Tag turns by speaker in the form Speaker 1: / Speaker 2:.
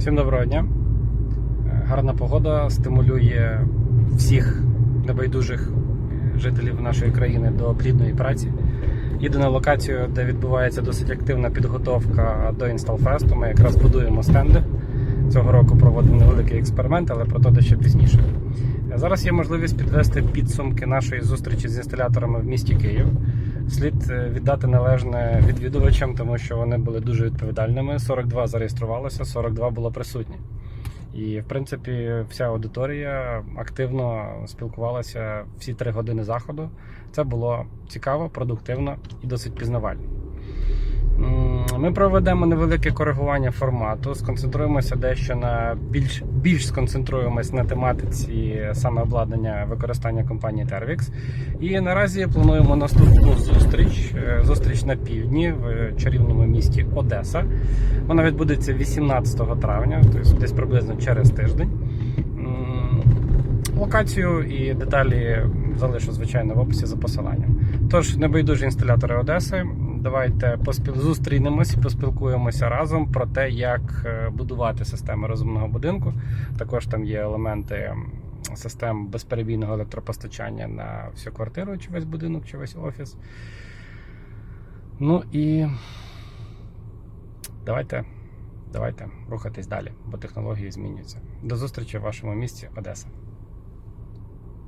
Speaker 1: Всім доброго дня. Е, Гарна погода стимулює всіх небайдужих е, жителів нашої країни до плідної праці. Їду на локацію, де відбувається досить активна підготовка до інсталфесту. Ми якраз будуємо стенди. Цього року проводимо невеликий експеримент, але про то дещо пізніше. Е, Зараз є можливість підвести підсумки нашої зустрічі з інсталяторами в місті Київ. Слід е, віддати належне відвідувачам, тому що вони були дуже відповідальними. 42 зареєструвалося, 42 було присутні. І, в принципі, вся аудиторія активно спілкувалася всі три години заходу. Це було цікаво, продуктивно і досить пізнавально. Ми проведемо невелике коригування формату, сконцентруємося дещо на більш, більш сконцентруємось на тематиці саме обладнання використання компанії Tervix. І наразі плануємо наступну зустріч. е, Зустріч на півдні в чарівному місті Одеса. Вона відбудеться 18 травня, тобто десь приблизно через тиждень. Локацію і деталі залишу, звичайно, в описі за посиланням. Тож, небайдужі інсталятори Одеси, давайте поспіл... зустрінемось, поспілкуємося разом про те, як е, будувати системи розумного будинку. Також там є елементи систем безперебійного електропостачання на всю квартиру, чи весь будинок, чи весь офіс. Ну і давайте, давайте рухатись далі, бо технології змінюються. До зустрічі в вашому місті Одеса.